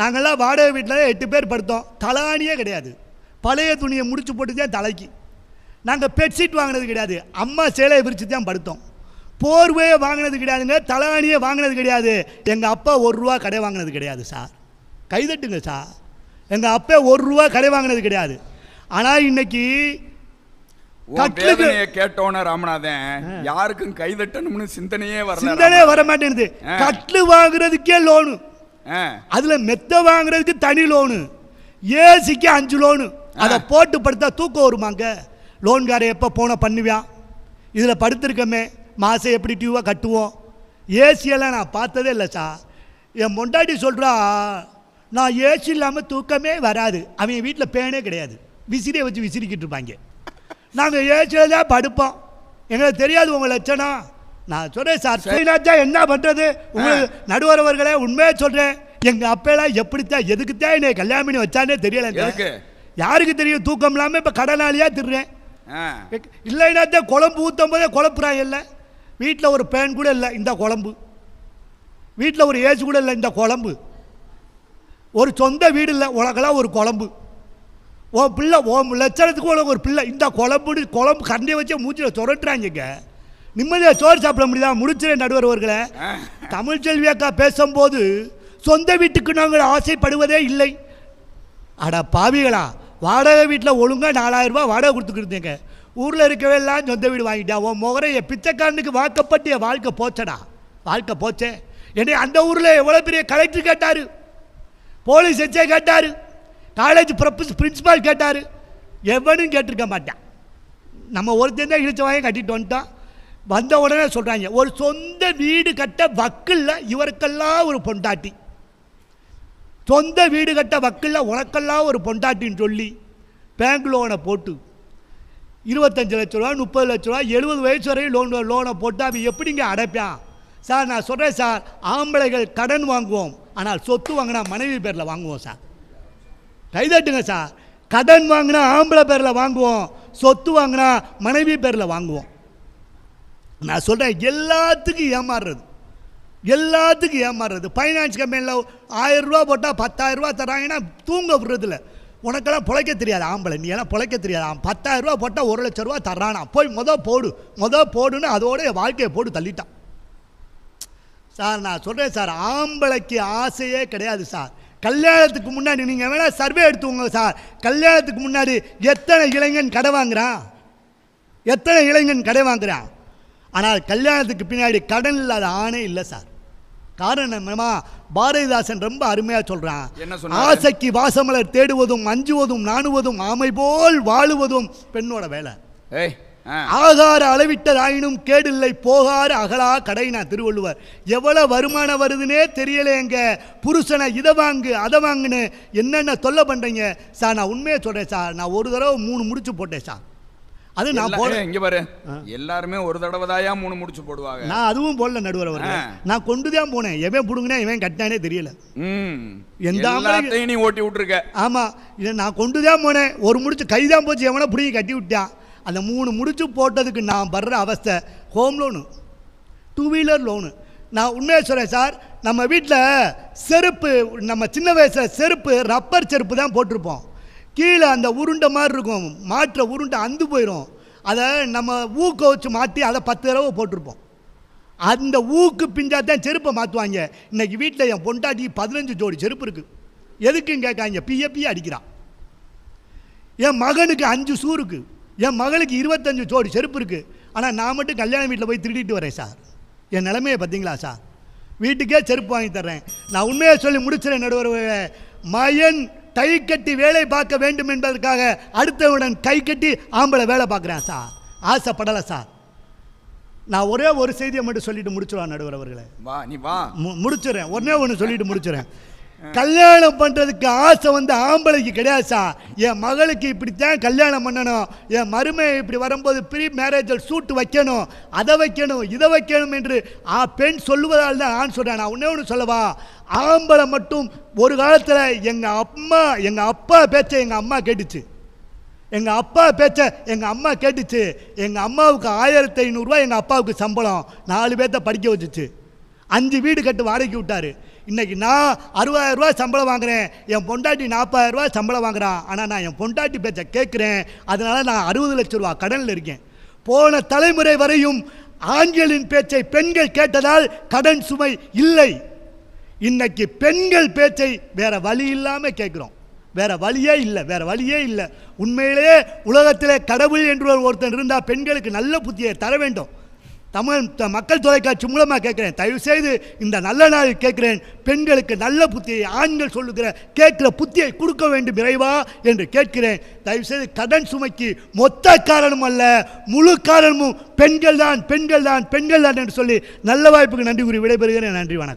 நாங்கள்லாம் வாடகை வீட்டில் எட்டு பேர் படுத்தோம். தலானியே கிடையாது. பழைய துணியை முடிச்சு போட்டு தான் தலைக்கு. நாங்கள் பெட்ஷீட் வாங்கினது கிடையாது. அம்மா சேலையை விரிச்சு தான் படுத்தோம். போர்வையை வாங்கினது கிடையாதுங்க. தலானியை வாங்கினது கிடையாது. எங்கள் அப்பா ஒரு ரூபா கடை வாங்கினது கிடையாது சார். கைதட்டுங்க சார். எங்கள் அப்பா ஒரு ரூபா கடை வாங்கினது கிடையாது. ஆனால் இன்னைக்கு கேட்டோன ராமநாதன் யாருக்கும் கைதட்டணும்னு சிந்தனையே வரல சிந்தனையே வர மாட்டேங்குது. கட்லு வாங்குறதுக்கே லோனு அதில் மெத்த வாங்குறதுக்கு தனி லோனு ஏசிக்கு அஞ்சு லோனு அதை போட்டு படுத்தா தூக்கம் வருமாங்க? லோன்காரை எப்போ போன பண்ணுவியான் இதில் படுத்திருக்கமே. மாதம் எப்படி டியூவாக கட்டுவோம்? ஏசியெல்லாம் நான் பார்த்ததே இல்லை சார் என் பொண்டாட்டி சொல்கிறா நான் ஏசி இல்லாமல் தூக்கமே வராது. அவன் வீட்டில் பேனே கிடையாது. விசிறியை வச்சு விசிறிக்கிட்டு இருப்பாங்க. நாங்கள் ஏசியில் தான் படுப்போம். எங்களுக்கு தெரியாது உங்கள் லட்சணம். நான் சொல்கிறேன் சார். சரினாச்சா என்ன பண்ணுறது உங்களுக்கு நடுவரவர்களே உண்மையை சொல்கிறேன் எங்கள் அப்பெல்லாம் எப்படித்தான் எதுக்குத்தான் என்னை கல்யாணம் பண்ணி வச்சானே எதுக்கு? யாருக்கு தெரியும்? தூக்கம் இல்லாமல் இப்போ கடனாளியாக திடுறேன் ஆ. இல்லைன்னா குழம்பு ஊற்றும் போதே குழப்புறான் இல்லை. வீட்டில் ஒரு பேன் கூட இல்லை இந்த குழம்பு. வீட்டில் ஒரு ஏசி கூட இல்லை இந்த குழம்பு. ஒரு சொந்த வீடு இல்லை உனக்கெல்லாம் ஒரு குழம்பு. உன் பிள்ளை உன் லட்சணத்துக்கு ஒரு பிள்ளை. இந்த குழம்புன்னு குழம்பு கண்டையை வச்சு மூச்சில் சுரட்டுறாங்க நிம்மதியாக சோறு சாப்பிட முடியுதா? முடிச்சிடேன் நடுவரவர்களை ஆ. தமிழ்ச்செல்வி அக்கா பேசும்போது சொந்த வீட்டுக்கு நாங்கள் ஆசைப்படுவதே இல்லை. அட பாவிகளா வாடகை வீட்டில் ஒழுங்காக நாலாயிரம் ரூபாய் வாடகை கொடுத்துக்கிருந்தீங்க ஊரில் இருக்கவே எல்லாம் சொந்த வீடு வாங்கிட்டா உன் முகரை என் பிச்சைக்காரனுக்கு வாக்கப்பட்டு என் வாழ்க்கை போச்சடா? வாழ்க்கை போச்சே. என்னை அந்த ஊரில் எவ்வளோ பெரிய கலெக்டர் கேட்டார்? போலீஸ் எச்சே கேட்டார். காலேஜ் ப்ரொஃபஸ் பிரின்சிபால் கேட்டார். எவனும் கேட்டிருக்க மாட்டான். நம்ம ஒருத்தன் தான் இழிச்ச வாங்கி கட்டிட்டு வந்துட்டோம் வந்த உடனே சொல்கிறாங்க ஒரு சொந்த வீடு கட்ட வக்கில்ல இவருக்கெல்லாம் ஒரு பொண்டாட்டி. சொந்த வீடு கட்ட வக்கில்ல உனக்கெல்லாம் ஒரு பொண்டாட்டின்னு சொல்லி பேங்க் லோனை போட்டு இருபத்தஞ்சு லட்ச ரூபா முப்பது லட்ச ரூபா எழுபது வயசு வரையும் லோன் லோனை போட்டு அவன் எப்படிங்க அடைப்பான் சார் நான் சொல்கிறேன் சார் ஆம்பளைகள் கடன் வாங்குவோம் ஆனால் சொத்து வாங்கினா மனைவி பேரில் வாங்குவோம் சார். கைதட்டுங்க சார் கடன் வாங்கினா ஆம்பளை பேரில் வாங்குவோம் சொத்து வாங்கினா மனைவி பேரில் வாங்குவோம். நான் சொல்கிறேன் எல்லாத்துக்கும் ஏமாறுறது. எல்லாத்துக்கும் ஏமாறுறது. ஃபைனான்ஸ் கம்பெனியில் ஆயிரம் ரூபா போட்டால் பத்தாயிரரூபா தராங்கன்னா தூங்க விடுறதில்ல. உனக்கெல்லாம் பிழைக்க தெரியாது ஆம்பளை. நீ எல்லாம் பிழைக்க தெரியாது. அவன் பத்தாயிரரூபா போட்டால் ஒரு லட்ச ரூபா தர்றானா. போய் மொதல் போடு. மொதல் போடுன்னு அதோட என் வாழ்க்கையை போட்டு தள்ளிட்டான். சார் நான் சொல்கிறேன் சார் ஆம்பளைக்கு ஆசையே கிடையாது சார். கல்யாணத்துக்கு முன்னாடி நீங்கள் வேணால் சர்வே எடுத்துக்கோங்க சார். கல்யாணத்துக்கு முன்னாடி எத்தனை இளைஞன் கடை வாங்குறான்? எத்தனை இளைஞன் கடை வாங்குறான்? ஆனால் கல்யாணத்துக்கு பின்னாடி கடன் இல்லாத ஆணே இல்லை சார். காரணம் பாரதிதாசன் ரொம்ப என்ன சொன்னாரு? ஆசைக்கு வாசமலர் தேடுவதும் அஞ்சுவதும் நாணுவதும் ஆமை போல் வாழுவதும் பெண்ணோட வேலை. ஆகார அளவிட்டதாயினும் கேடில்லை போகார அகலா கடைனா திருவள்ளுவர். எவ்வளவு வருமானம் வருதுன்னே தெரியலையேங்க புருஷனை இதை வாங்கு அதை வாங்குன்னு என்னென்ன தொல்லை பண்ணுறீங்க சார் நான் உண்மையை சொல்கிறேன் சார். நான் ஒரு தடவை மூணு முடிச்சு போட்டேன் சார். அது நான் ஏய், இங்க பாரு. எல்லாருமே ஒரு தடவை தாயா மூணு முடிச்சு போடுவாங்க. நான் அதுவும் போடல நடுவர் அவர்கள். நான் கொண்டு தான் போனேன். எவன் பிடுங்கினா இவன் கட்டினானே தெரியல. ம். எந்த எல்லாத்தையும் நீ ஓட்டி விட்டுருக்க. ஆமாம் இதை நான் கொண்டு தான் போனேன். ஒரு முடிச்சு கை தான் போச்சு. எவனை பிடிங்கி கட்டி விட்டான். அந்த மூணு முடிச்சு போட்டதுக்கு நான் படுற அவஸ்தை home loan two wheeler loan நான் உண்மையை சொல்கிறேன் சார். நம்ம வீட்டில் செருப்பு நம்ம சின்ன வயசில் செருப்பு ரப்பர் செருப்பு தான் போட்டிருப்போம். கீழே அந்த உருண்டை மாதிரி இருக்கும். மாற்ற உருண்டை அந்து போயிடும் அதை நம்ம ஊக்க வச்சு மாட்டி அதை பத்து தடவை போட்டிருப்போம். அந்த ஊக்கு பிஞ்சா தான் செருப்பை மாற்றுவாங்க இன்றைக்கி வீட்டில் என் பொண்டாட்டி பதினஞ்சு ஜோடி செருப்பு இருக்குது எதுக்குன்னு கேட்காங்க பிய பிய அடிக்கிறான் என் மகனுக்கு அஞ்சு ஷூ இருக்குது என் மகளுக்கு இருபத்தஞ்சு ஜோடி செருப்பு இருக்குது ஆனால் நான் மட்டும் கல்யாண வீட்டில் போய் திருடிட்டு வரேன் சார். என் நிலைமையை பார்த்தீங்களா சார்? வீட்டுக்கே செருப்பு வாங்கி தர்றேன். நான் உண்மையை சொல்லி முடிச்சிடறேன் நடுவர் மயன் கை கட்டி வேலை பார்க்க வேண்டும் என்பதற்காக அடுத்தவுடன் கை கட்டி ஆம்பளை வேலை பார்க்குறேன் சார். ஆசைப்படலை சார். நான் ஒரே ஒரு செய்தியை மட்டும் சொல்லிட்டு முடிச்சிடுவான் நடுவர் அவர்களே. வா நீ வா. முடிச்சிடுறேன் ஒண்ணே ஒன்று சொல்லிட்டு முடிச்சிடுறேன் கல்யாணம் பண்ணுறதுக்கு ஆசை வந்து ஆம்பளைக்கு கிடையாது சார் என் மகளுக்கு இப்படித்தான் கல்யாணம் பண்ணணும். என் மருமை இப்படி வரும்போது ப்ரீ மேரேஜில் சூட்டு வைக்கணும். அதை வைக்கணும் இதை வைக்கணும் என்று ஆ பெண் சொல்லுவதால் தான் நான் சொல்கிறேன் நான் ஒன்றே ஒன்று சொல்லவா? ஆம்பளை மட்டும் ஒரு காலத்தில் எங்கள் அம்மா எங்கள் அப்பா பேச்சை எங்கள் அம்மா கேட்டுச்சு. எங்கள் அப்பா பேச்ச எங்கள் அம்மா கேட்டுச்சு. எங்கள் அம்மாவுக்கு ஆயிரத்தி ஐநூறுரூவா எங்கள் அப்பாவுக்கு சம்பளம். நாலு பேர்த்த படிக்க வச்சுச்சு. அஞ்சு வீடு கட்டு வாடகைக்கு விட்டார். இன்றைக்கி நான் அறுபதாயிரம் சம்பளம் வாங்குகிறேன் என் பொண்டாட்டி நாற்பதாயிரம் சம்பளம் வாங்குகிறான் ஆனால் நான் என் பொண்டாட்டி பேச்சை கேட்குறேன் அதனால் நான் அறுபது லட்ச ரூபா கடனில் இருக்கேன். போன தலைமுறை வரையும் ஆண்களின் பேச்சை பெண்கள் கேட்டதால் கடன் சுமை இல்லை. இன்னைக்கு பெண்கள் பேச்சை வேற வழி இல்லாமல் கேட்குறோம் வேற வழியே இல்லை வேற வழியே இல்லை. உண்மையிலேயே உலகத்திலே கடவுள் என்று ஒரு ஒருத்தன் இருந்தால் பெண்களுக்கு நல்ல புத்தியை தர வேண்டும். தமிழ் மக்கள் தொலைக்காட்சி மூலமாக கேட்குறேன். தயவு செய்து இந்த நல்ல நாள் கேட்குறேன். பெண்களுக்கு நல்ல புத்தியை ஆண்கள் சொல்லுகிற கேட்குற புத்தியை கொடுக்க வேண்டும் இறைவா என்று கேட்கிறேன். தயவு செய்து கடன் சுமைக்கு மொத்த காரணம் அல்ல முழு காரணமும் பெண்கள் தான் பெண்கள் தான் பெண்கள் தான் என்று சொல்லி நல்ல வாய்ப்புக்கு நன்றி கூறி விடைபெறுகிறேன். நன்றி வணக்கம்.